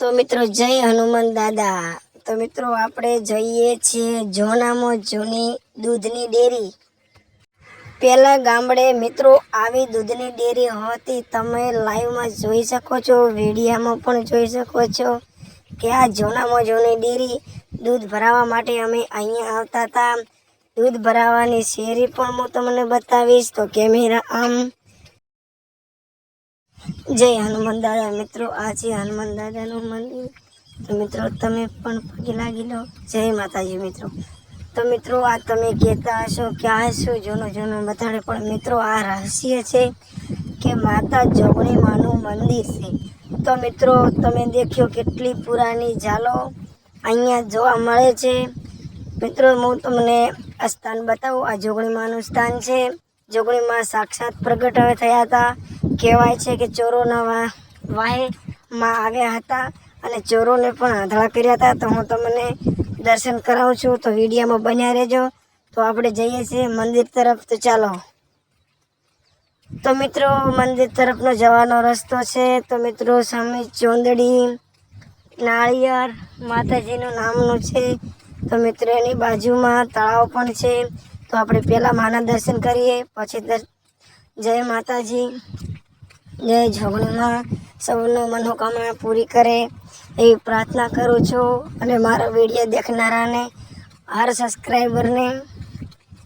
તો મિત્રો, જય હનુમાન દાદા. તો મિત્રો, આપણે જઈએ છીએ જોનામાં જૂની દૂધની ડેરી. પહેલાં ગામડે મિત્રો આવી દૂધની ડેરી હોતી. તમે લાઈવમાં જોઈ શકો છો, વિડીયામાં પણ જોઈ શકો છો કે આ જોનામાં જૂની ડેરી દૂધ ભરાવા માટે અમે અહીંયા આવતા હતા. દૂધ ભરાવાની શેરી પણ હું તમને બતાવીશ. તો કેમેરા આમ જય હનુમાન દાદા. મિત્રો આ છે હનુમાન દાદાનું મંદિર. તો મિત્રો, તમે પણ પગે લાગી લો. જય માતાજી, મિત્રો. તો મિત્રો, આ તમે કહેતા હશો કે આ શું જૂનું જૂનું બતાડે, પણ મિત્રો, આ રહસ્ય છે કે માતા જોગણી માનું મંદિર છે. તો મિત્રો, તમે દેખ્યો કેટલી પુરાની ઝાલો અહીંયા જોવા મળે છે. મિત્રો, હું તમને આ સ્થાન બતાવું. આ જોગણી માનું સ્થાન છે. જોગણીમાં સાક્ષાત પ્રગટ થયા હતા. કહેવાય છે કે ચોરોના વાહેમાં આવ્યા હતા અને ચોરોને પણ આંધળા કર્યા હતા. તો હું તમને દર્શન કરાવું છું. તો વિડીયોમાં બન્યા રહેજો. તો આપણે જઈએ છીએ મંદિર તરફ. તો ચાલો. તો મિત્રો, મંદિર તરફનો જવાનો રસ્તો છે. તો મિત્રો સામે ચોંદડી, નાળિયેર, માતાજીનું નામનું છે. તો મિત્રો, એની બાજુમાં તળાવ પણ છે. તો આપણે પહેલાં માના દર્શન કરીએ, પછી જય માતાજી. જય જોગણીમાં સૌનો મનોકામના પૂરી કરે એવી પ્રાર્થના કરું છું અને મારો વીડિયો દેખનારાને, હર સબસ્ક્રાઈબરને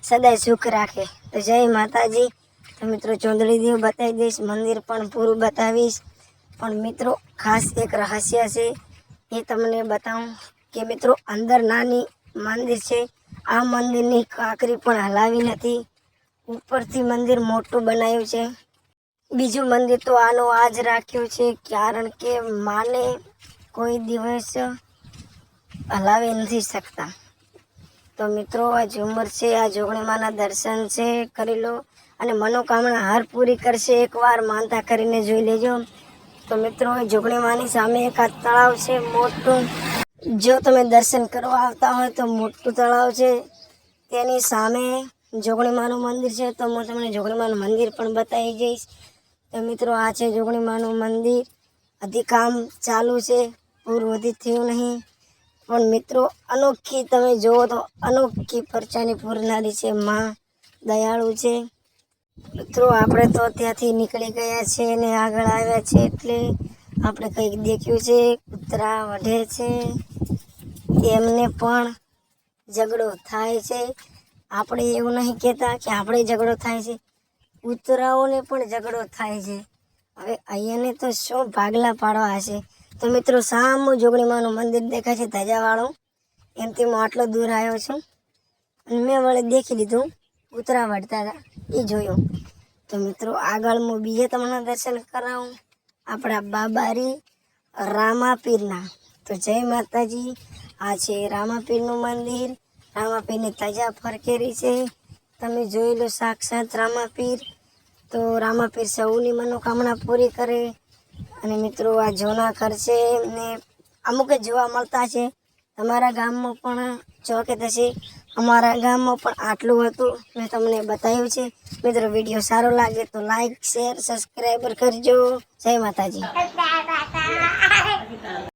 સદાય સુખ રાખે. તો જય માતાજી. તો મિત્રો ચોંદડી દેવ બતાવી દઈશ, મંદિર પણ પૂરું બતાવીશ. પણ મિત્રો ખાસ એક રહસ્ય છે, એ તમને બતાવું કે મિત્રો અંદર નાની મંદિર છે આ મંદિરની કાંકરી પણ હલાવી નથી. ઉપરથી મંદિર મોટું બનાવ્યું છે. બીજું મંદિર તો આનું આજ રાખ્યું છે, કારણ કે માને કોઈ દિવસ હલાવી નથી શકતા. તો મિત્રો આ ઝુમર છે, આ જોગણીમાના દર્શન છે, કરી લો. અને મનોકામના હર પૂરી કરશે, એકવાર માનતા કરીને જોઈ લેજો. તો મિત્રો જોગણીમાની સામે એક આ તળાવ છે, મોટું. જો તમે દર્શન કરવા આવતા હોય તો મોટું તળાવ છે. તેની સામે જોગણીમાનું મંદિર છે. તો હું તમને જોગણીમાનું મંદિર પણ બતાવી જઈશ. તો મિત્રો, આ છે જોગણીમાનું મંદિર. હજી કામ ચાલુ છે. પૂરું હજી થયું નહીં. પણ મિત્રો, અનોખી તમે જુઓ તો અનોખી પરચાની પૂરનારી છે. માં દયાળુ છે. મિત્રો, આપણે તો ત્યાંથી નીકળી ગયા છે અને આગળ આવ્યા છે એટલે આપણે કંઈક દેખ્યું છે. કૂતરા વઢે છે. એમને પણ ઝઘડો થાય છે. આપણે એવું નહીં કહેતા કે આપણે ઝઘડો થાય છે. કૂતરાઓને પણ ઝઘડો થાય છે. હવે અહીંયાને તો શું ભાગલા પાડવા હશે. તો મિત્રો, સામું જોગણીમાનું મંદિર દેખાય છે ધજાવાળું. એમથી હું આટલો દૂર આવ્યો છું. અને મેં વળે દેખી લીધું. કૂતરા વળતા હતા. એ જોયું. તો મિત્રો, આગળ હું બીજે તમને દર્શન કરાવું. આપણા બાબારી રામાપીરના. તો જય માતાજી. આ છે રામાપીરનું મંદિર, રામાપીરની તાજા ફરકેરી છે. તમે જોઈ લો સાક્ષાત રામાપીર. તો રામાપીર સૌની મનોકામના પૂરી કરે. અને મિત્રો, આ જૂના ઘર છે ને અમુક જ જોવા મળતા છે. તમારા ગામમાં પણ ચોકે થશે. અમારા ગામમાં પણ આટલું હતું. મેં તમને બતાવ્યું છે. મિત્રો, વીડિયો સારો લાગે તો લાઈક, શેર, સબસ્ક્રાઈબર કરજો. જય માતાજી.